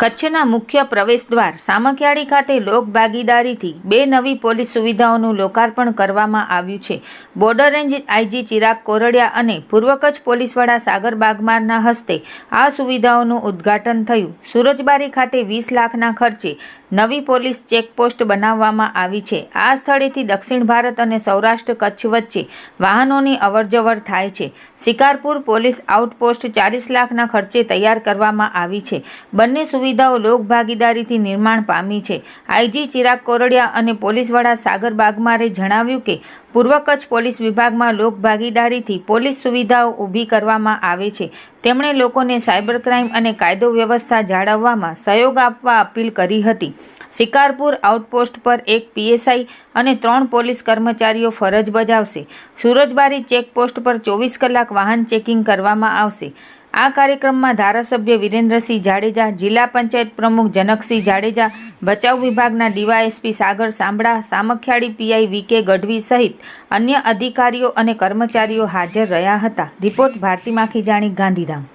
કચ્છના મુખ્ય પ્રવેશદ્વાર સામખિયાળી ખાતે લોક ભાગીદારીથી બે નવી પોલીસ સુવિધાઓનું લોકાર્પણ કરવામાં આવ્યું છે. Border range IG Chirag Kordia અને પૂર્વ કચ્છ પોલીસ વડા સાગર બાગમારના હસ્તે આ સુવિધાઓનું ઉદ્ઘાટન થયું. સુરજબારી ખાતે વીસ લાખના ખર્ચે નવી પોલીસ ચેકપોસ્ટ બનાવવામાં આવી છે. આ સ્થળેથી દક્ષિણ ભારત અને સૌરાષ્ટ્ર કચ્છ વચ્ચે વાહનોની અવરજવર થાય છે. શિકારપુર પોલીસ આઉટપોસ્ટ ચાલીસ લાખના ખર્ચે તૈયાર કરવામાં આવી છે. બંને સુવિધાઓ લોકભાગીદારીથી નિર્માણ પામી છે. આઈજી ચિરાગ કોરડિયા અને પોલીસ વડા સાગર બાગમારે જણાવ્યું કે પૂર્વ કચ્છ પોલીસ વિભાગમાં લોકભાગીદારીથી પોલીસ સુવિધાઓ ઊભી કરવામાં આવે છે. તેમણે લોકોને સાયબર ક્રાઇમ અને કાયદો વ્યવસ્થા જાળવવામાં સહયોગ આપવા અપીલ કરી હતી. શિકારપુર આઉટપોસ્ટ પર એક પીએસઆઈ અને ત્રણ પોલીસ કર્મચારીઓ ફરજ બજાવશે. સુરજબારી ચેકપોસ્ટ પર ચોવીસ કલાક વાહન ચેકિંગ કરવામાં આવશે. આ કાર્યક્રમમાં ધારાસભ્ય વિરેન્દ્રસિંહ જાડેજા, જિલ્લા પંચાયત પ્રમુખ જનકસિંહ જાડેજા, બચાવ વિભાગના DYSP Sagar Sambhada Samakhiyali PI VK Gadhvi સહિત અન્ય અધિકારીઓ અને કર્મચારીઓ હાજર રહ્યા હતા. રિપોર્ટ ભારતી માખીજાણી ગાંધીધામ.